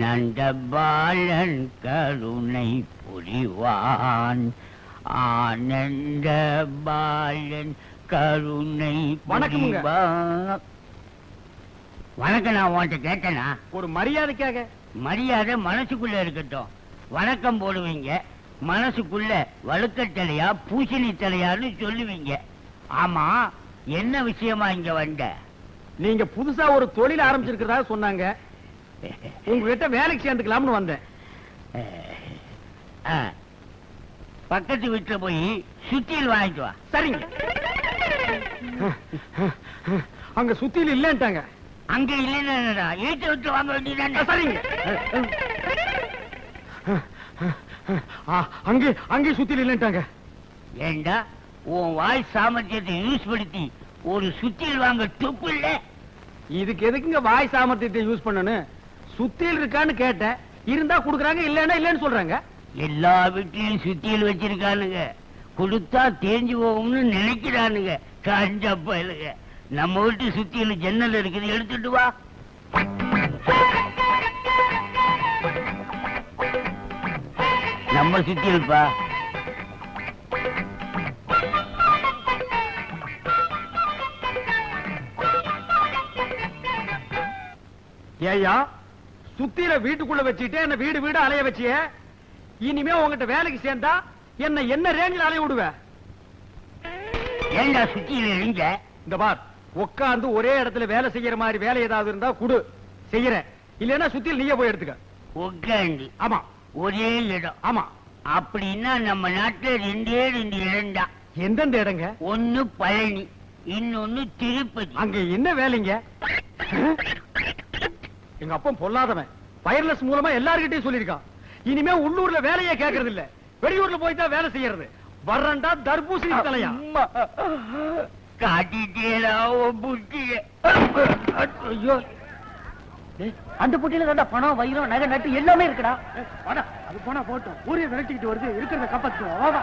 நந்தபாலன் கருணை புரிவான். ஆனந்த பாலன் கருணை வணக்கமுங்க. வணக்கம் நான் உன்கிட்ட கேட்டேனா? ஒரு மரியாதைக்காக. மரியாதை மனசுக்குள்ள இருக்கட்டும். வணக்கம் போடுவீங்க. மனசுக்குள்ள வழுக்கத்தலையா பூசணி தலையான்னு சொல்லுவீங்க. ஆமா என்ன விஷயமா இங்க வந்த? நீங்க புதுசா ஒரு தொழில் ஆரம்பிச்சிருக்கிறதா சொன்னாங்க. உங்ககிட்ட வேலைக்கு சேர்ந்துக்கலாம்னு வந்தேன். பக்கத்து வீட்டுல போய் சுத்தியல் வாங்கிட்டு வா. சரிங்க. அங்க சுத்தியில் இல்லன்ட்டாங்க. அங்க இல்லைன்னா ஏற்ற விட்டு வாங்க வேண்டியதானே சரிங்க. அங்கே அங்கே சுத்தியில் இல்லன்ட்டாங்க. ஏண்டா உன் வாய் சாமர்த்தியத்தை யூஸ் படுத்தி ஒரு சுத்தியல் வாங்க துப்பு இல்ல? இதுக்கு எதுக்குங்க வாய் சாமர்த்தியத்தை யூஸ் பண்ணணும்? சுத்தியில் இருக்கான்னு கேட்டேன். இருந்தா குடுக்குறாங்க இல்லன்னா இல்லன்னு சொல்றாங்க. எல்லா வீட்லயும் சுத்தியல் வச்சிருக்கானுங்க. கொடுத்தா தேஞ்சு போகும்னு நினைக்கிறானுங்க. காஞ்ச பயலுங்க. நம்ம வீட்டு சுத்தியல் ஜன்னல் இருக்குது எடுத்துட்டு வா. நம்ம சுத்தியல்பா ஏய்யா சுத்தியில வீட்டுக்குள்ள வச்சுட்டு என்ன வீடு வீடு அலைய வச்சிய? இனிமே உங்ககிட்ட வேலைக்கு சேர்ந்தா என்ன என்ன ரேஞ்சில் அலைய விடுவ? ஏண்டா சுத்தியல் இந்த பார் உட்கார்ந்து ஒரே இடத்துல வேலை செய்யற மாதிரி வேலை ஏதாவது இருந்தா குடு. செய்யறேன். இல்லைன்னா சுத்தியில் நீயே போய் எடுத்துக்க. உட்காந்து ஆமா. ஒரே இடம். ஆமா. அப்படின்னா நம்ம நாட்டுல ரெண்டே ரெண்டு இடம் தான் எந்தெந்த இடங்க? ஒண்ணு பழனி இன்னொன்னு திருப்பதி. அங்க என்ன வேலைங்க? எங்க அப்பன் பொல்லாதவன். வயர்லெஸ் மூலமா எல்லார்கிட்டயும் சொல்லியிருக்கான். இனிமே உள்ளூர்ல வேலையே கேக்குறது இல்ல வெளியூர்ல போய் தான் வேலை செய்யறது. வர்றண்டா தர்பூசணி தலையா. ஐயோ. அந்த புட்டியில தான்டா பணம் வைரம் நகை நட்டு எல்லாமே இருக்குடா. அது போனா போட்டும். ஊரே விரட்டிக்கிட்டு வருது. இருக்கிறத காப்பாத்து வா வா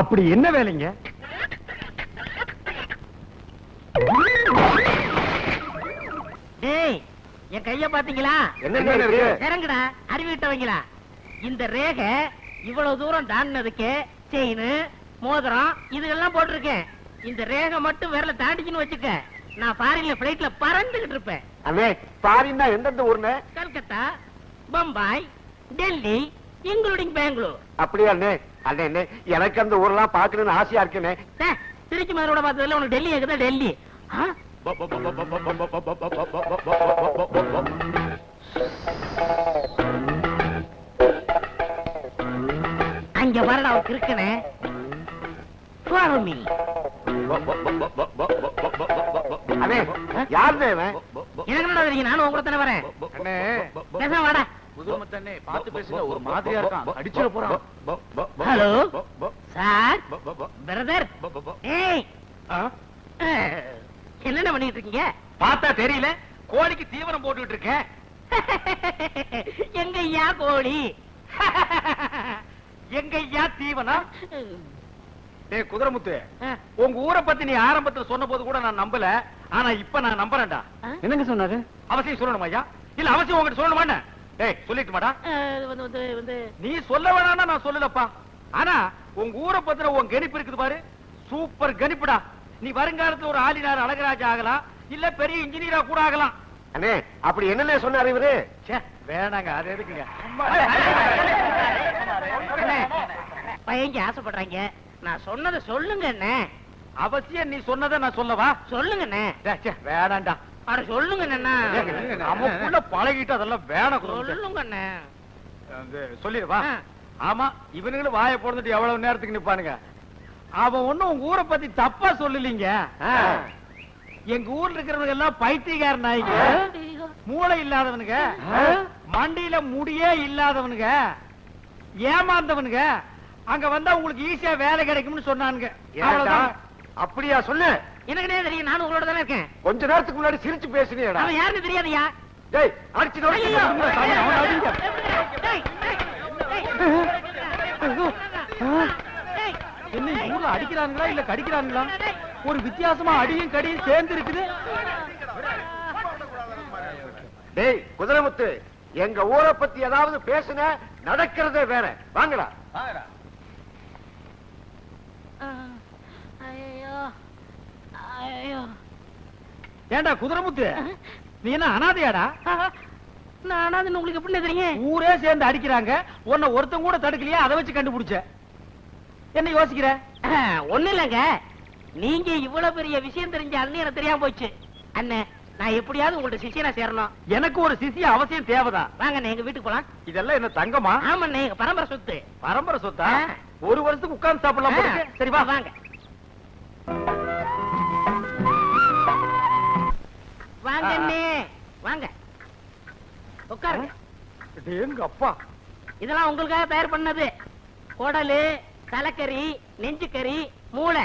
அப்படி என்ன வேலைங்க? டேய் என் கைய பாத்தீங்களா என்ன இருக்கு? இறங்குடா அறிவிட்டவங்களா இந்த ரேகை இவ்வளவு தூரம் தாண்டினதுக்கு செயின் மோதிரம் இதுகெல்லாம் போட்டிருக்கேன். இந்த ரேகை மட்டும் விரல தாண்டிச்சுன்னு வச்சுக்க நான் ஃபாரின்ல பிளைட்ல பறந்துகிட்டு இருப்பேன். அண்ணே பாரின்னா எந்தெந்த ஊர்னே கல்கத்தா பம்பாய் டெல்லி இன்க்ளூடிங் பெங்களூர். அப்படியா அண்ணே எனக்கு அந்த ஊர்லாம் பாக்கணும்னு ஆசையா இருக்குண்ணே. திருச்சி மதுரோட பார்த்ததுல உனக்கு டெல்லி இருக்குதா டெல்லி? அங்க வரடா அவன் இருக்கனே Follow me. அண்ணே இவன்? எனக்கு என்னடா தெரியும் நானும் உங்க கூட தானே வரேன். அண்ணே. பேசாம வாடா. புதுமத்தண்ணே பார்த்து பேசுங்க ஒரு மாதிரியா இருக்கான். அடிச்சிட போறான். ஹலோ? சார்? பிரதர்? ஏய். என்னென்ன பண்ணிட்டு இருக்கீங்க? பார்த்தா தெரியல. கோழிக்கு தீவனம் போட்டுட்டு இருக்கேன். எங்க ஐயா கோழி? எங்க ஐயா தீவனம் டேய் குதிரமுத்து. உங்க ஊரை பத்தி நீ ஆரம்பத்துல சொன்ன போது கூட நான் நம்பல. ஆனா இப்ப நான் நம்புறேன்டா? என்னங்க சொன்னாரு? அவசியம் சொல்லணுமா ஐயா? இல்ல அவசியம் உங்ககிட்ட சொல்லணுமா என்ன? டேய் சொல்லிட்டு மாடா ஆ, இது வந்து வந்து நீ சொல்ல வேணாம்னா நான் சொல்லலப்பா. ஆனா உங்க ஊரை பத்தின உன் கணிப்பு இருக்குது பாரு. சூப்பர் கணிப்புடா. நீ வருங்காலத்துல ஒரு ஆளினார் அழகராஜா ஆகலாம் இல்ல பெரிய இன்ஜினியரா கூட ஆகலாம். அண்ணே அப்படி என்னண்ணே சொன்னாரு இவரு? ச்சே வேணாங்க அது எதுக்குங்க? அண்ணே, பையங்க ஆசைப்படுறாங்க. நான் சொன்னதை சொல்லுங்க அண்ணே. அவசியம் நீ சொன்னதை நான் சொல்லவா? சொல்லுங்க அண்ணே. வேணாம்டா அட சொல்லுங்க அண்ணா. நமக்குள்ள பழகிட்டு அதெல்லாம் வேணாம். சொல்லுங்க அண்ணே. சொல்லிடுவா. ஆமா இவனுங்களும் வாயை போடுந்துட்டு எவ்வளவு நேரத்துக்கு நிப்பானுங்க? அவன் ஒண்ணும் உங்க ஊரை பத்தி தப்பா சொல்லலீங்க. எங்க ஊர்ல இருக்கிறவங்க எல்லாம் பைத்தியக்கார நாய்ங்க. மூளை இல்லாதவனுங்க. மண்டியில முடியே இல்லாதவனுங்க. ஏமாந்தவனுங்க. அங்க வந்தா உங்களுக்கு ஈஸியா வேலை கிடைக்கும்னு சொன்னானுங்க. அப்படியா? சொல்லு. எனக்குனே தெரியும்? நானும் உங்களோட தானே இருக்கேன். கொஞ்ச நேரத்துக்கு முன்னாடி சிரிச்சு பேசுனியடா அவன் யாருன்னு தெரியாதயா? டேய் அடிச்சு. என்ன ஊர்ல அடிக்கிறானுங்களா இல்ல கடிக்கிறானுங்களா? ஒரு வித்தியாசமா அடியும் கடியும் சேர்ந்து இருக்குது டேய் குதிரைமுத்து எங்க ஊரை பத்தி ஏதாவது பேசுன நடக்கிறதே வேற. வாங்கடா. ஐயோ ஏண்டா குதிரைமுத்து? நீ என்ன அனாதையாடா? நானா உங்களுக்கு எப்படி தெரியும்? ஊரே சேர்ந்து அடிக்கிறாங்க. உன்னை ஒருத்தன் கூட தடுக்கலையா? அதை வச்சு கண்டுபிடிச்ச. என்ன யோசிக்கிற? ஒண்ணு இல்லங்க. நீங்க இவ்வளவு பெரிய விஷயம் தெரிஞ்ச அண்ணன் எனக்கு தெரியாம போச்சு. அண்ணே நான் எப்படியாவது உங்கள்ட்ட சிஷியனா சேரணும். எனக்கு ஒரு சிசிய அவசியம் தேவைதான். வாங்க எங்க வீட்டுக்கு போலாம். இதெல்லாம் என்ன தங்கமா? ஆமாண்ணே எங்க பரம்பரை சொத்து. பரம்பரை சொத்தா. ஒரு வருஷத்துக்கு உட்கார்ந்து சாப்பிடலாம். சரி வா. வாங்க. வாங்க ஆ, ஆ. அண்ணே. வாங்க. உட்காருங்க. எங்க அப்பா. இதெல்லாம் உங்களுக்காக தயார் பண்ணது. குடலு தலைக்கறி நெஞ்சுக்கறி மூளை.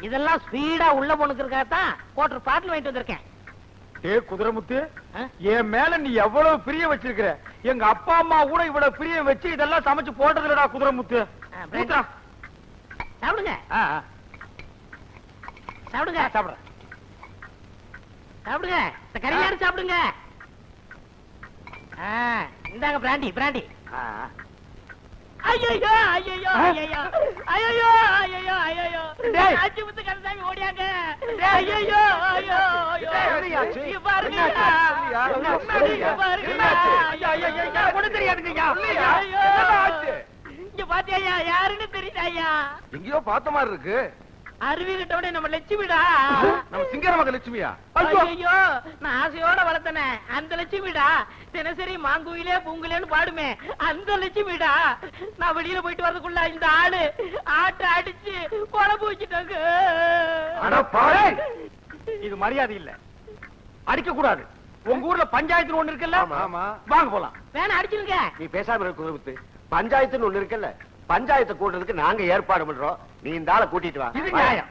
இதெல்லாம் ஸ்பீடா உள்ள போனுக்கிறதுக்காகத்தான் கோட்டர் பாட்டில் வாங்கிட்டு வந்திருக்கேன். ஏ குதிரைமுத்து? என் மேல நீ எவ்வளவு பிரியம் வச்சிருக்கிற? எங்க அப்பா அம்மா கூட இவ்வளவு பிரியம் வச்சு இதெல்லாம் சமைச்சு போட்டதுலடா குதிரைமுத்து. ஆ, பிரெட். ஊத்துடா. சாப்பிடுங்க. சாப்பிடுங்க. சாப்பிடுறேன். சாப்பிடுங்க. இந்த கறியாரு சாப்பிடுங்க? இந்தாங்க பிராண்டி பிராண்டி. ஐயோ ஐயோ? ஐயோ ஓடியாங்க. டேய். ஐயோ ஐயோ ஐயோ பாருங்க. பாருங்க. ஒண்ணும் தெரியாதுங்க ஐயா. இங்க பாத்தியா யாருன்னு தெரியல ஐயா? எங்கேயோ பார்த்த மாதிரி இருக்கு. அருவி கிட்டோட நம்ம லட்சுமிடா. நம்ம சிங்கர மக லட்சுமியா? ஐயோ நான் ஆசையோட வளர்த்தனே. அந்த லட்சுமிடா தினசரி மாங்குயிலே பூங்குலேன்னு பாடுமே. அந்த லட்சுமிடா நான் வெளியில போயிட்டு வரதுக்குள்ள இந்த ஆளு ஆட்டை அடிச்சு குழம்பு வச்சுட்டாங்க இது மரியாதை இல்ல. அடிக்க கூடாது. உங்க ஊர்ல பஞ்சாயத்து ஒண்ணு இருக்குல்ல. வாங்க போலாம். வேணா அடிச்சிருங்க. நீ பேசாம இருக்க பஞ்சாயத்துன்னு ஒண்ணு இருக்குல்ல? பஞ்சாயத்தை கூட்டுறதுக்கு நாங்க ஏற்பாடு பண்றோம். நீ இந்த ஆளை கூட்டிட்டு வா. இது நியாயம்.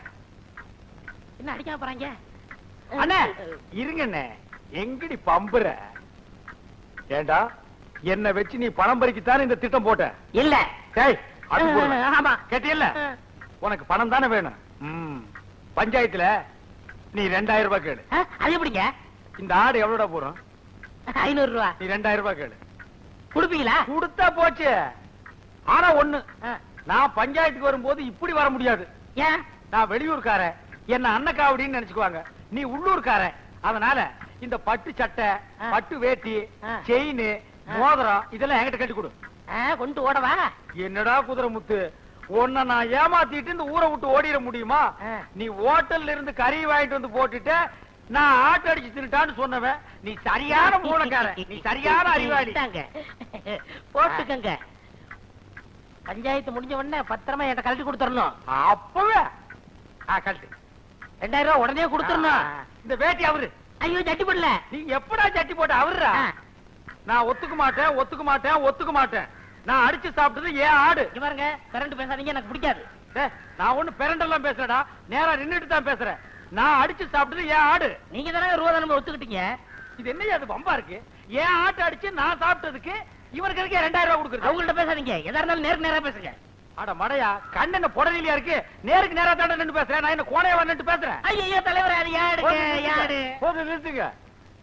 என்ன அடிக்காம போறாங்க? அண்ணே! இருங்க அண்ணே எங்கடி பம்புற? ஏண்டா என்ன வச்சு நீ பணம் பறிக்கத்தானே இந்த திட்டம் போட்ட? இல்ல. டேய் அது போடுறேன். ஆமா. கேட்டியல்ல? உனக்கு பணம் தானே வேணும். ம். பஞ்சாயத்துல நீ ரெண்டாயிரம் ரூபாய் கேளு. ஆ, அது எப்படிங்க? இந்த ஆடு எவ்வளவுடா போறோம் ஐநூறு ரூபா. நீ ரெண்டாயிரம் ரூபாய் கேளு. கொடுப்பீங்களா? கொடுத்தா போச்சு. ஆனா ஒண்ணு நான் பஞ்சாயத்துக்கு வரும்போது இப்படி வர முடியாது. ஏன்? நான் வெளியூர்காரன். என்ன அன்னக்காவடின்னு நினைச்சுக்குவாங்க. நீ உள்ளூர்காரன். அதனால இந்த பட்டு சட்டை. பட்டு வேட்டி. செயின். மோதிரம் இதெல்லாம் என்கிட்ட கட்டி கொடு. கொண்டு ஓடவா என்னடா குதிரை முத்து? உன்னை நான் ஏமாத்திட்டு இந்த ஊரை விட்டு ஓடிட முடியுமா. நீ ஹோட்டல்ல இருந்து கறி வாங்கிட்டு வந்து போட்டுட்ட நான் ஆட்டு அடிச்சு தின்னுட்டான்னு சொன்னவன். நீ சரியான மூலக்காரன் நீ சரியான அறிவாளி. போட்டுக்கங்க. பஞ்சாயத்து முடிஞ்ச உடனே பத்திரமா என்கிட்ட கழட்டி கொடுத்துடணும். அப்பவே. கழட்டு. ரெண்டாயிரம் ரூபாய் உடனே கொடுத்துடணும். இந்த வேட்டி அவரு. ஐயோ ஜட்டி போடல. நீ எப்படா சட்டி போட்ட அவருடா? நான் ஒத்துக்க மாட்டேன் ஒத்துக்க மாட்டேன் ஒத்துக்க மாட்டேன். நான் அடிச்சு சாப்பிட்டது ஏன் ஆடு. பாருங்க கரண்ட் பேசாதீங்க எனக்கு பிடிக்காது. நான் ஒண்ணு பெரண்டெல்லாம் பேசுறேடா நேரா நின்னுட்டு தான் பேசுறேன். நான் அடிச்சு சாப்பிட்டது என் ஆடு. நீங்க தானே ரூபாய் ஒத்துக்கிட்டீங்க? இது என்னையா அது வம்பா இருக்கு? என் ஆட்டை அடிச்சு நான் சாப்பிட்டதுக்கு இவனுக்கு எதுக்கு ரெண்டாயிரம் ரூபாய் கொடுக்குறது. அவங்கள்ட்ட பேசாதீங்க. எதா இருந்தாலும் நேருக்கு நேரா பேசுங்க. அட மடையா கண்ணு என்ன புடலியா இருக்கு? நேருக்கு நேரா தாண்ட நின்று பேசுறேன் நான் என்ன கோணையா நின்று பேசுறேன்? ஐயோ தலைவர் அது போது நிறுத்துங்க.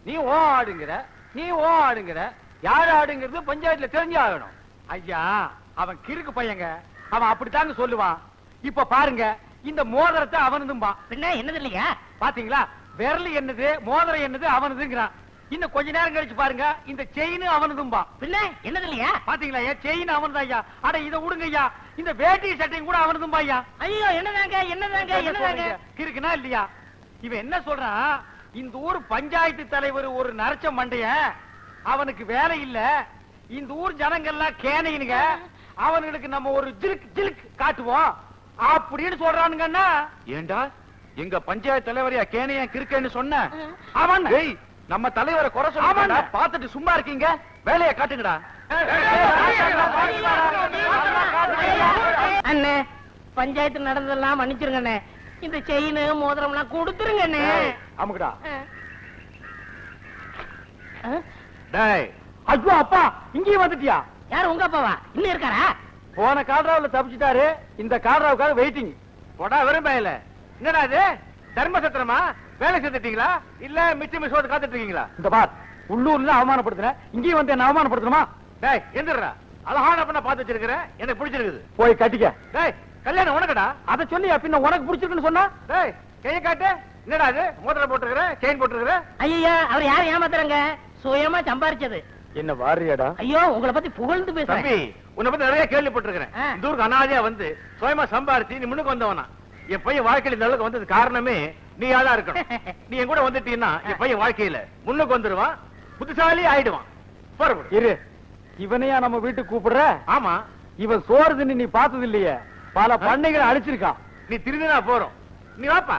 நீ ஓ ஆடுங்கிற நீ ஓ ஆடுங்கிற யார் ஆடுங்கிறது பஞ்சாயத்துல தெரிஞ்சு ஆகணும். ஐயா அவன் கிறுக்கு பையங்க. அவன் அப்படித்தாங்க சொல்லுவான். இப்ப பாருங்க இந்த மோதிரத்தை அவனதும்பா பின்ன என்னது இல்லையா? பாத்தீங்களா? விரல் என்னது மோதிரம் என்னது அவனதுங்கிறான். இன்னும் கொஞ்ச நேரம் கழிச்சு பாருங்க. இந்த செயின் அவனதும்பா. பின்ன? என்னது இல்லையா பாத்தீங்களா? ஏன் செயின் அவன்தான் ஐயா. அட இத விடுங்க ஐயா. இந்த வேட்டி சட்டையும் கூட அவனதும்பா ஐயா. ஐயோ என்னதாங்க என்னதாங்க என்னதாங்க? இருக்குனா இல்லையா? இவன் என்ன சொல்றான்? இந்த ஊர் பஞ்சாயத்து தலைவர் ஒரு நரச்ச மண்டைய. அவனுக்கு வேலை இல்ல. இந்த ஊர் ஜனங்கள்லாம் கேனையினுங்க. அவனுங்களுக்கு நம்ம ஒரு ஜிலுக் ஜிலுக் காட்டுவோம். அப்படின்னு சொல்றானுங்கன்னா ஏண்டா? எங்க பஞ்சாயத்து தலைவரையா கேனையா கிறுக்கன்னு சொன்ன? அவன் நம்ம தலைவரை குறை ஆமாண்ணே. சொல்லுங்க பார்த்துட்டு சும்மா இருக்கீங்க. வேலையை காட்டுங்கடா. அண்ணே பஞ்சாயத்து நடந்ததெல்லாம் மன்னிச்சிருங்க அண்ணே இந்த செயின் மோதிரம் எல்லாம் கொடுத்துருங்க அண்ணே அமுக்குடா ஆ? டேய். ஐயோ அப்பா இங்கேயும் வந்துட்டியா? யார் உங்க அப்பாவா? இன்னும் இருக்காரா? போன கால்ராவுல தப்பிச்சிட்டாரு. இந்த கால்ராவுக்காக வெயிட்டிங் போடா விரும்பல என்னடா இது? தர்ம சத்திரமா? வேலை செஞ்சுட்டீங்களா? இல்ல மிச்சம் மிஸ் காத்துட்டு இருக்கீங்களா இந்த பார் உள்ளூர்ல அவமானப்படுத்துறேன் இங்கேயும் வந்து என்ன அவமானப்படுத்தணுமா? டேய் எந்திரா அழகான பண்ண பார்த்து வச்சிருக்கிறேன் எனக்கு பிடிச்சிருக்குது. போய் கட்டிக்க. டேய் கல்யாணம் உனக்கடா. அத சொல்லி பின்ன உனக்கு பிடிச்சிருக்குன்னு சொன்னா? டேய் கையை காட்டு. என்னடா இது? மோதிரம் போட்டுருக்கிற செயின் போட்டுருக்கிற? ஐயா அவர் யார் ஏமாத்துறாங்க? சுயமா சம்பாரிச்சது. என்ன வாரியாடா? ஐயோ உங்களை பத்தி புகழ்ந்து தம்பி பேசுறேன் உன்னை பத்தி நிறைய கேள்விப்பட்டிருக்கிறேன். இந்த ஊருக்கு அனாதையா வந்து சுயமா சம்பாரிச்சு நீ முன்னுக்கு வந்தவனா? என் பையன் வாழ்க்கையில இந்த அளவுக்கு வந்தது காரணமே நீ தான் இருக்கணும். நீ என் கூட வந்துட்டீன்னா என் பையன் வாழ்க்கையில முன்னுக்கு வந்துருவான் புத்திசாலி ஆயிடுவான். புறப்படு இரு. இவனையா நம்ம வீட்டுக்கு கூப்பிடுற? ஆமா. இவன் சோறு தின்னு நீ பார்த்தது இல்லையே பல பண்ணைகளை அழிச்சிருக்கான். நீ திருந்தினா போறோம். நீ வாப்பா.